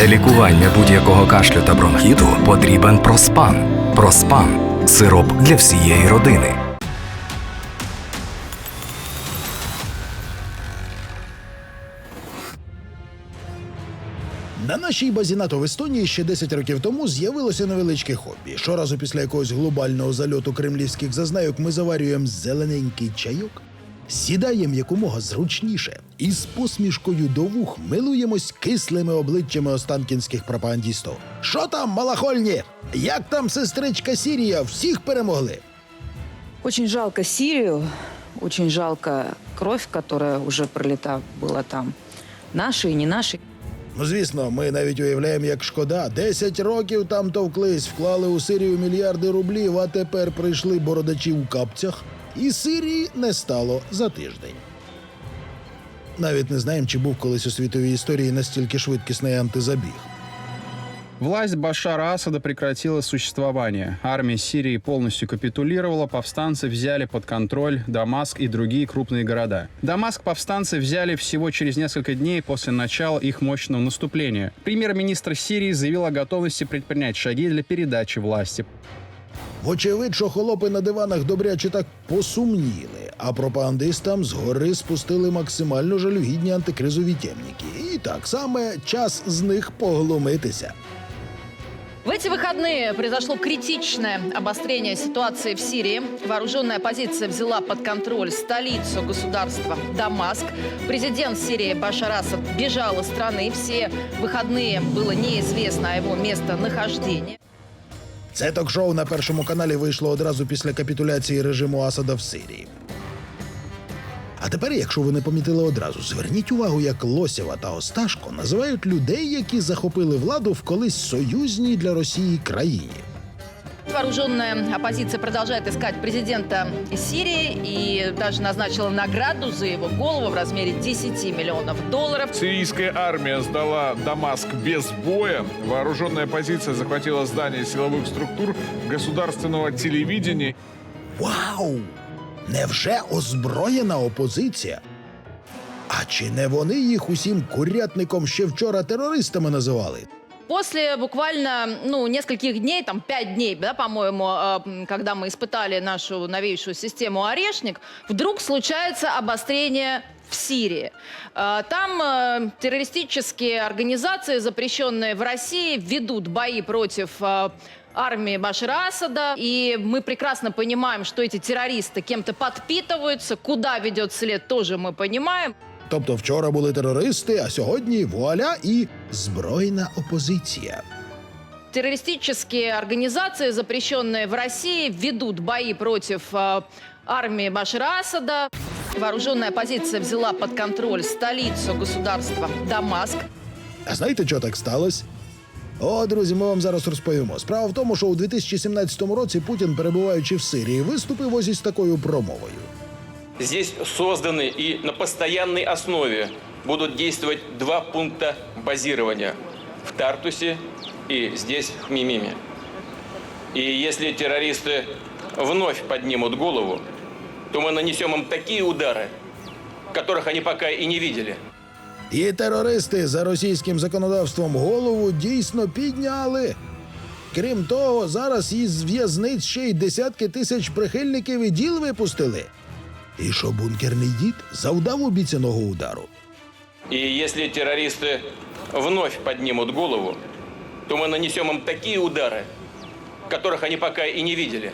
Для лікування будь-якого кашлю та бронхіту потрібен проспан. Проспан сироп для всієї родини. На нашій базі НАТО в Естонії ще 10 років тому з'явилося невеличке хобі. Щоразу після якогось глобального зальоту кремлівських зазнайок ми заварюємо зелененький чайок, сідаємо якомога зручніше і з посмішкою до вух милуємось кислими обличчями останкінських пропагандістів. Що там, малахольні? Як там сестричка Сірія? Всіх перемогли? Очень жалко Сирию, очень жалко кровь, которая уже пролита была там. Наши и не наши. Ну, звісно, ми навіть уявляємо, як шкода. Десять років там товклись, вклали у Сирію мільярди рублів, а тепер прийшли бородачі у капцях, і Сирії не стало за тиждень. Навіть не знаємо, чи був колись у світовій історії настільки швидкісний антизабіг. Власть Башара Асада прекратила существование. Армия Сирии полностью капитулировала, повстанцы взяли под контроль Дамаск и другие крупные города. Дамаск повстанцы взяли всего через несколько дней после начала их мощного наступления. Премьер-министр Сирии заявил о готовности предпринять шаги для передачи власти. Вочевидь, що холопи на диванах добряче так посумніли, а пропагандистам згори спустили максимально жалюгідні антикризові темніки. І так саме час з них поглумитися. В эти выходные произошло критичное обострение ситуации в Сирии. Вооруженная оппозиция взяла под контроль столицу государства Дамаск. Президент Сирии Башар Асад бежал из страны. Все выходные было неизвестно о его местонахождении. Це ток-шоу на першому каналі вийшло одразу після капітуляції режиму Асада в Сирії. А тепер, якщо ви не помітили одразу, зверніть увагу, як Лосєва та Осташко називають людей, які захопили владу в колись союзній для Росії країні. Вооруженная оппозиция продолжает искать президента Сирии и даже назначила награду за его голову в размере 10 миллионов долларов. Сирийская армия сдала Дамаск без боя. Вооруженная оппозиция захватила здание силовых структур государственного телевидения. Вау! Невже озброєна опозиція? А чи не вони їх усім курятником ще вчора терористами називали? После буквально, ну, нескольких дней, там, пять дней, да, по-моему, м, когда мы испытали нашу новейшую систему «Орешник», вдруг случается обострение в Сирии. Э, Там э, террористические организации, запрещенные в России, ведут бои против э, армии Башара Асада. И мы прекрасно понимаем, что эти террористы кем-то подпитываются. Куда ведет след, тоже мы понимаем. Тобто вчора були терористи, а сьогодні вуаля і збройна опозиція. Террористические организации, запрещенные в России, ведут бои против э, армии Башара Асада. Вооруженная оппозиция взяла под контроль столицу государства Дамаск. А знаєте, що так сталося? О, друзі, ми вам зараз розповімо. Справа в тому, що у 2017 році Путін, перебуваючи в Сирії, виступив ось із такою промовою. Здесь созданы и на постоянной основе будут действовать два пункта базирования в Тартусе и здесь, в Мимиме. И если террористы вновь поднимут голову, то мы нанесем им такие удары, которых они пока и не видели. І терористи за російським законодавством голову дійсно підняли. Крім того, зараз із в'язниць ще й десятки тисяч прихильників і діл випустили. І що бункерний дід завдав обіцяного удару. И если террористы вновь поднимут голову, то мы нанесем им такие удары, которых они пока и не видели.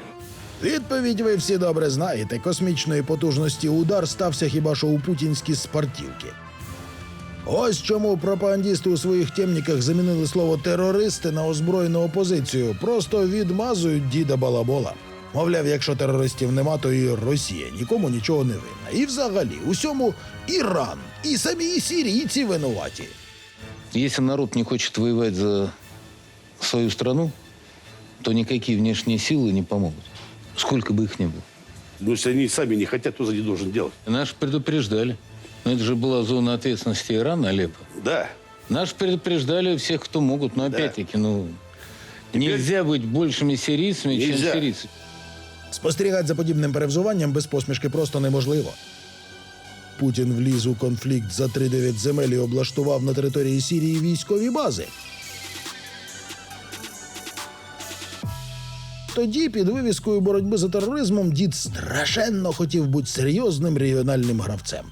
Відповідь ви всі добре знаєте. Космічної потужності удар стався хіба що у путінські спартівки. Ось чому пропагандісти у своїх темниках замінили слово терористи на озброєну опозицію. Просто відмазують діда балабола. Мовляв, якщо терористів нема, то і Росія нікому нічого не винна. І взагалі, усьому Іран і самі сірійці винуваті. Если народ не хочет воевать за свою страну, то никакие внешние силы не помогут. Сколько бы их ни было. Но если они сами не хотят, кто за них должен делать? Нас предупреждали. Но это же была зона ответственности Ирана, Алеппо. Да. Нас предупреждали всех, кто могут. Но Да. опять-таки, ну, нельзя быть большими сирийцами, чем Нельзя. сирийцы. Спостерігати за подібним перевзуванням без посмішки просто неможливо. Путін вліз у конфлікт за 3-9 земель і облаштував на території Сірії військові бази. Тоді під вивіскою боротьби за тероризмом дід страшенно хотів бути серйозним регіональним гравцем.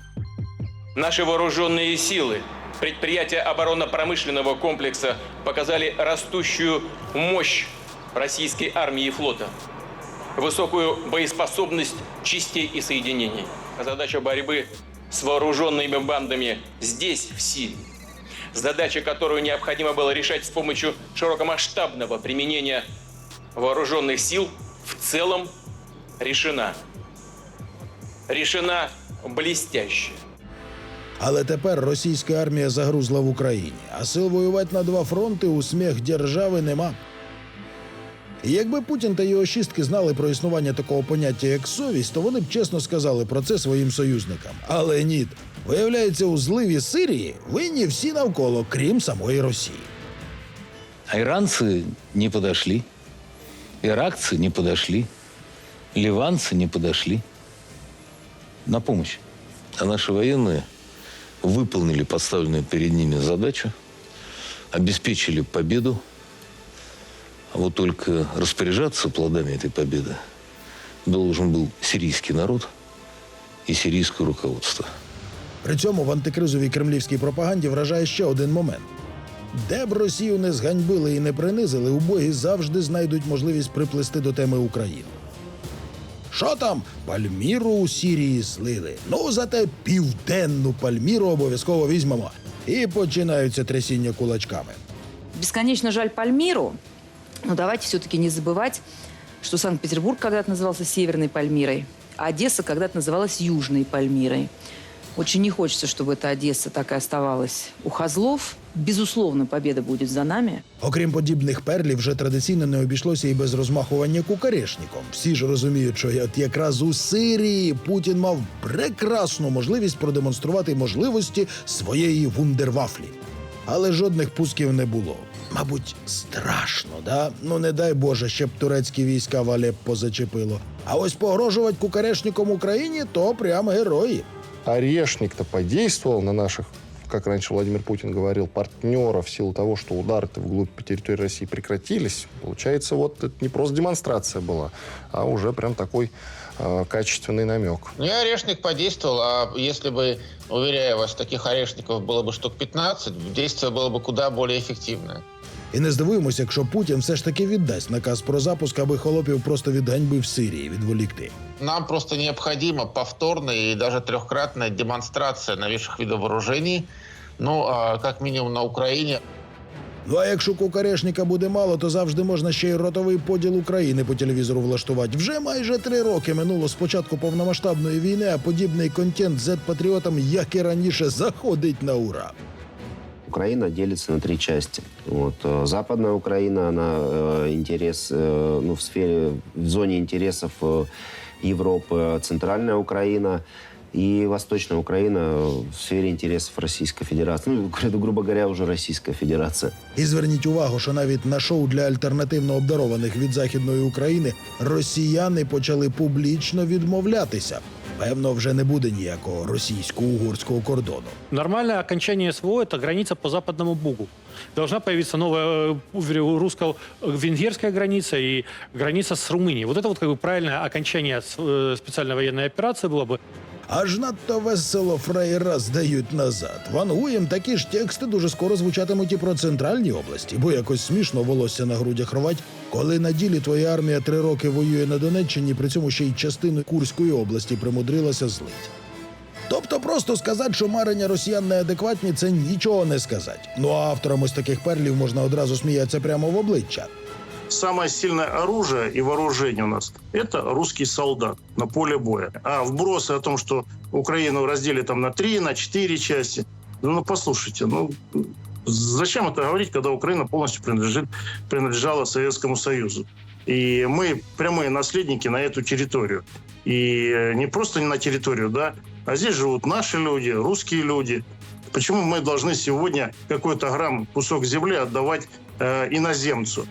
Наші вооружені сили. предприятия оборонно-промышленного комплекса показали растущую мощь российской армии и флота высокую боеспособность частей и соединений. Задача борьбы с вооруженными бандами здесь, в Сирии, задача, которую необходимо было решать с помощью широкомасштабного применения вооруженных сил, в целом решена. Решена блестяще. Але тепер російська армія загрузла в Україні, а сил воювати на два фронти у сміх держави нема. І якби Путін та його шістки знали про існування такого поняття, як совість, то вони б чесно сказали про це своїм союзникам. Але ні. Виявляється, у зливі Сирії винні всі навколо, крім самої Росії. А иранцы не подошли, иракцы не подошли, ливанцы не подошли на помощь. А наши военные выполнили поставленную перед ними задачу, обеспечили победу. А вот только распоряжаться плодами этой победы должен был сирийский народ и сирийское руководство. При цьому в антикризовій кремлівській пропаганді вражає ще один момент. Де б Росію не зганьбили і не принизили, убогі завжди знайдуть можливість приплести до теми України. Що там? Пальміру у Сірії слили. Ну, зате південну Пальміру обов'язково візьмемо. І починаються трясіння кулачками. Бесконечно жаль Пальмиру, но давайте все-таки не забывать, что Санкт-Петербург когда-то назывался Северной Пальмирой, а Одесса когда-то называлась Южной Пальмирой. Очень не хочется, чтобы эта Одесса так и оставалась у Хозлов. Безусловно, победа будет за нами. Окрім подібних перлів, вже традиційно не обійшлося і без розмахування кукарешником. Всі ж розуміють, що от якраз у Сирії Путін мав прекрасну можливість продемонструвати можливості своєї вундервафлі. Але жодних пусків не було. Мабуть, страшно, да? Ну не дай Боже, щоб турецькі війська в Алеппо зачепило. А ось погрожувати кукарешником Україні то прям герої. Орешник-то подействовал на наших, как раньше Владимир Путин говорил, партнеров в силу того, что удары-то вглубь по территории России прекратились. Получается, вот это не просто демонстрация была, а уже прям такой э, качественный намек. Ну, и орешник подействовал, а если бы, уверяю вас, таких орешников было бы штук 15, действие было бы куда более эффективное. І не здивуємося, якщо Путін все ж таки віддасть наказ про запуск, аби холопів просто від ганьби в Сирії відволікти. Нам просто необходима повторная и даже трехкратная демонстрация новейших видов вооружений, ну, а, как минимум на Украине. Ну а якщо кукарешника буде мало, то завжди можна ще й ротовий поділ України по телевізору влаштувати. Вже майже три роки минуло з початку повномасштабної війни, а подібний контент Z-патріотам, як і раніше, заходить на ура. Украина делится на три части. Вот. э, Западная Украина, она э, интерес, э, ну, в сфере, в зоне интересов э, Европы, Центральная Украина и Восточная Украина э, в сфере интересов Российской Федерации. Ну, гру- грубо говоря, уже Российская Федерация. І зверніть увагу, що навіть на шоу для альтернативно обдарованих від західної України росіяни почали публічно відмовлятися. Певно, вже не буде ніякого російсько-угорського кордону. Нормальное окончание СВО – это граница по западному Бугу. Должна появиться новая э, русско-венгерская граница и граница с Румынией. Вот это вот как бы правильное окончание с- э, специальной военной операции было бы. Аж надто весело фраєра здають назад. Вангуєм такі ж тексти дуже скоро звучатимуть і про центральні області, бо якось смішно волосся на грудях рвать, коли на ділі твоя армія три роки воює на Донеччині, при цьому ще й частину Курської області примудрилася злить. Тобто просто сказати, що марення росіян неадекватні, це нічого не сказати. Ну а авторам ось таких перлів можна одразу сміятися прямо в обличчя. Самое сильное оружие и вооружение у нас – это русский солдат на поле боя. А вбросы о том, что Украину разделили там на три, на четыре части, ну, ну послушайте, ну зачем это говорить, когда Украина полностью принадлежит, принадлежала Советскому Союзу? И мы прямые наследники на эту территорию. И э, не просто на территорию, да, а здесь живут наши люди, русские люди. Почему мы должны сегодня какой-то грамм, кусок земли отдавать э, иноземцу?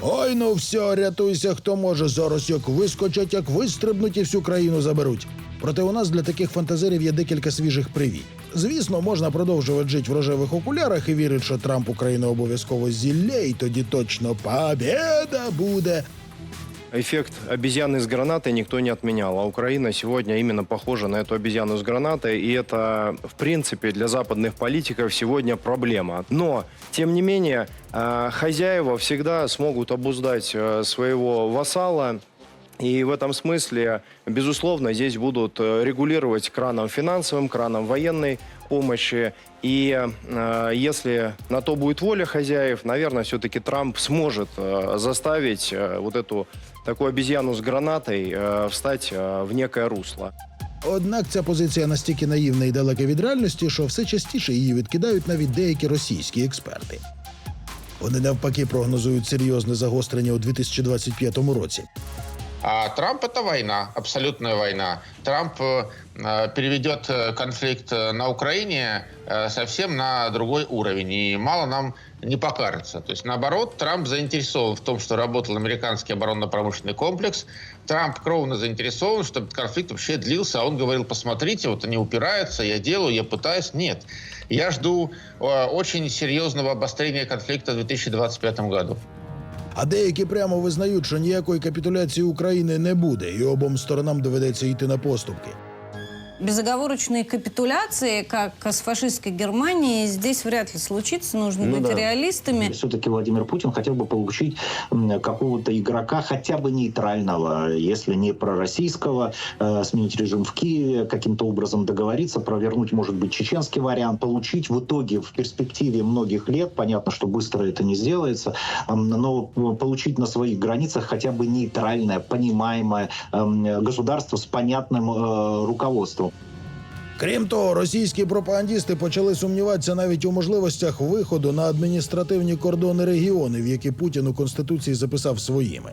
Ой, ну все, рятуйся, хто може. Зараз як вискочать, як вистрибнуть і всю країну заберуть. Проте у нас для таких фантазерів є декілька свіжих привіт. Звісно, можна продовжувати жити в рожевих окулярах і вірити, що Трамп Україну обов'язково зілє, і тоді точно побєда буде. Эффект обезьяны с гранатой никто не отменял, а Украина сегодня именно похожа на эту обезьяну с гранатой, и это, в принципе, для западных политиков сегодня проблема. Но, тем не менее, э, хозяева всегда смогут обуздать э, своего вассала, и в этом смысле, безусловно, здесь будут э, регулировать краном финансовым, краном военной помощи. И э, если на то будет воля хозяев, наверное, все-таки Трамп сможет э, заставить э, вот эту такую обезьяну с гранатой э, встать э, в некое русло. Однак ця позиція настільки наївна і далека від реальності, що все частіше її відкидають навіть деякі російські експерти. Вони навпаки прогнозують серйозне загострення у 2025 році. А Трамп это война, абсолютная война. Трамп э, э, переведет э, конфликт э, на Украине э, совсем на другой уровень. И мало нам не покажется. То есть, наоборот, Трамп заинтересован в том, что работал американский оборонно-промышленный комплекс. Трамп кровно заинтересован, чтобы этот конфликт вообще длился. А он говорил, посмотрите, вот они упираются, я делаю, я пытаюсь. Нет. Я жду э, очень серьезного обострения конфликта в 2025 году. А деякі прямо визнають, що ніякої капітуляції України не буде, і обом сторонам доведеться йти на поступки. Безоговорочной капитуляции, как с фашистской Германией, здесь вряд ли случится. Нужно Ну быть да. реалистами. Все-таки Владимир Путин хотел бы получить какого-то игрока, хотя бы нейтрального, если не пророссийского, э, сменить режим в Киеве, каким-то образом договориться, провернуть, может быть, чеченский вариант, получить в итоге в перспективе многих лет, понятно, что быстро это не сделается, м, но получить на своих границах хотя бы нейтральное, понимаемое м, государство с понятным э, руководством. Крім того, російські пропагандісти почали сумніватися навіть у можливостях виходу на адміністративні кордони регіонів, які Путін у конституції записав своїми.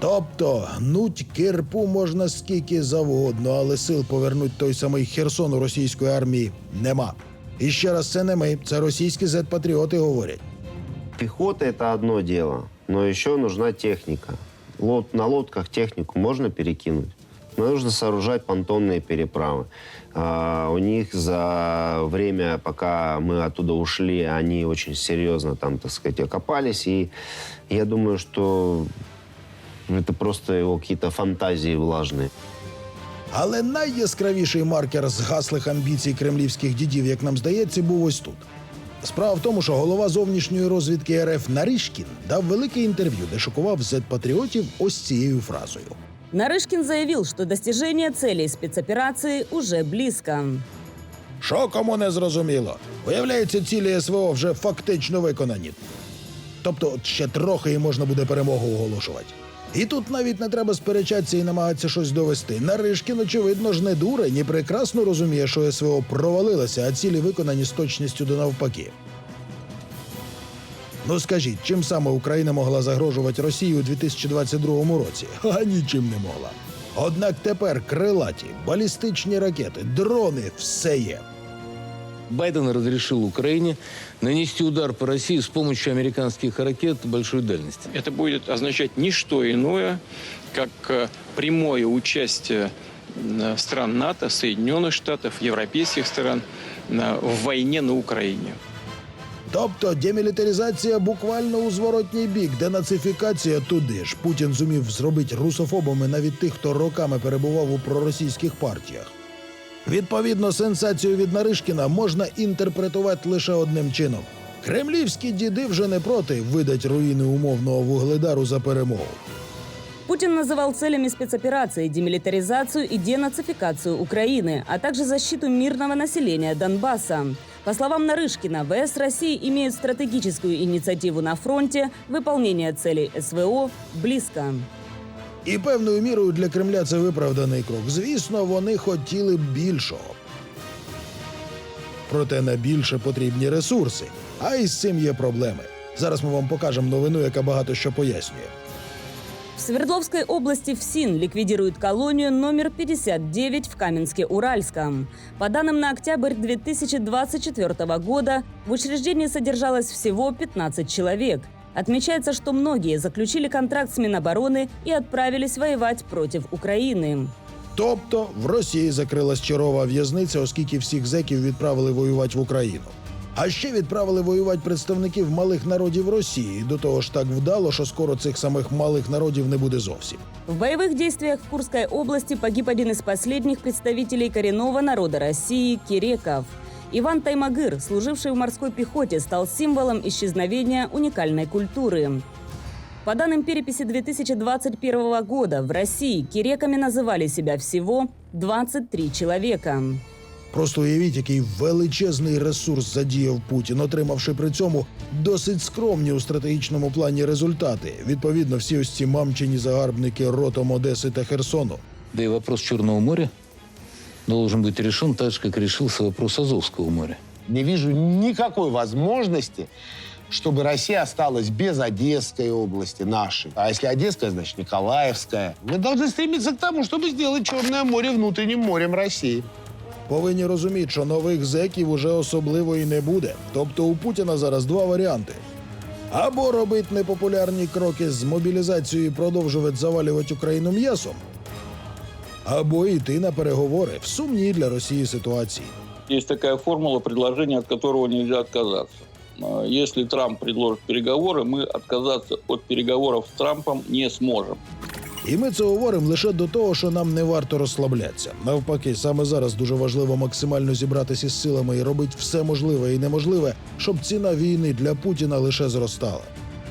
Тобто гнуть кирпу можна скільки завгодно, але сил повернуть той самий Херсон у російської армії нема. І ще раз, це не ми, це російські зет-патріоти говорять. Пехота это одно дело, но еще нужна техника. Лод, на лодках технику можно перекинуть, но нужно сооружать понтонные переправы. А, у них за время, пока мы оттуда ушли, они очень серьезно там, так сказать, окопались. И я думаю, что это просто его какие-то фантазии влажные. Але найяскравіший маркер згаслих амбіцій кремлівських дідів, як нам здається, був ось тут. Справа в тому, що голова зовнішньої розвідки РФ Наришкін дав велике інтерв'ю, де шокував зет-патріотів ось цією фразою. Нарышкин заявил, что достижение целей спецоперации уже близко. Що кому не зрозуміло? Виявляється, цілі СВО вже фактично виконані. Тобто, ще трохи і можна буде перемогу оголошувати. І тут навіть не треба сперечатися і намагатися щось довести. Наришкін, очевидно ж, не дурень і прекрасно розуміє, що СВО провалилося, а цілі виконані з точністю до навпаки. Ну скажіть, чим саме Україна могла загрожувати Росії у 2022 році? А нічим не могла. Однак тепер крилаті, балістичні ракети, дрони все є. Байден разрешил Украине нанести удар по России с помощью американских ракет большой дальности. Это будет означать не что иное, как э, прямое участие э, стран НАТО, Соединенных Штатов, европейских стран э, в войне на Украине. Тобто демілітаризація буквально у зворотній бік, денацифікація туди ж. Путін зумів зробити русофобами навіть тих, хто роками перебував у проросійських партіях. Відповідно, сенсацію від Наришкіна можна інтерпретувати лише одним чином. Кремлівські діди вже не проти видать руїни умовного вугледару за перемогу. Путин называл целями спецоперации демилитаризацию и денацификацию Украины, а также защиту мирного населения Донбасса. По словам Нарышкина, ВС России имеют стратегическую инициативу на фронте, выполнение целей СВО близко. І певною мірою для Кремля це виправданий крок. Звісно, вони хотіли б більшого. Проте на більше потрібні ресурси. А із цим є проблеми. Зараз ми вам покажемо новину, яка багато що пояснює. В Свердловской области ФСИН ликвидирует колонию номер 59 в Каменске-Уральском. По данным на октябрь 2024 года в учреждении содержалось всего 15 человек. Отмечается, что многие заключили контракт с Минобороны и отправились воевать против Украины. Тобто в Росії закрилась чарова в'язниця, оскільки всіх зеків відправили воювати в Україну. А ще відправили воювати представників малих народів Росії. До того ж так вдало, що скоро цих самих малих народів не буде зовсім. В боевых действиях в Курской области погиб один из последних представителей коренного народа России – Киреков. Иван Таймагыр, служивший в морской пехоте, стал символом исчезновения уникальной культуры. По данным переписи 2021 года, в России киреками называли себя всего 23 человека. Просто уявіть, який величезний ресурс задіяв Путін, отримавши при цьому досить скромні у стратегічному плані результати. Відповідно, всі ось ці мамчині загарбники ротом Одеси та Херсону. Да и вопрос Черного моря должен быть решен так же, как решился вопрос Азовского моря. Не вижу никакой возможности, чтобы Россия осталась без Одесской области, нашей. А если Одесская, значит Николаевская. Мы должны стремиться к тому, чтобы сделать Черное море внутренним морем России. Повинні розуміти, що нових зеків уже особливо і не буде. Тобто у Путіна зараз два варіанти. Або робити непопулярні кроки з мобілізацією і продовжувати завалювати Україну м'ясом, або йти на переговори в сумній для Росії ситуації. Есть такая формула предложения, от которого нельзя отказаться. А, Если Трамп предложит переговоры, мы отказаться от переговоров с Трампом не сможем. І ми це говоримо лише до того, що нам не варто розслаблятися. Навпаки, саме зараз дуже важливо максимально зібратися із силами і робити все можливе і неможливе, щоб ціна війни для Путіна лише зростала.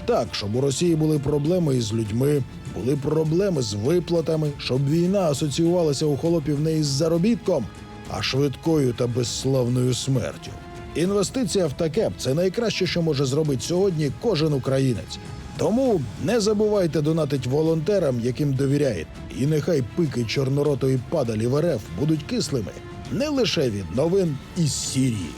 Так, щоб у Росії були проблеми із людьми, були проблеми з виплатами, щоб війна асоціювалася у холопів не із заробітком, а швидкою та безславною смертю. Інвестиція в таке це найкраще, що може зробити сьогодні кожен українець. Тому не забувайте донатить волонтерам, яким довіряєте. І нехай пики чорноротої падалі в РФ будуть кислими не лише від новин із Сірії.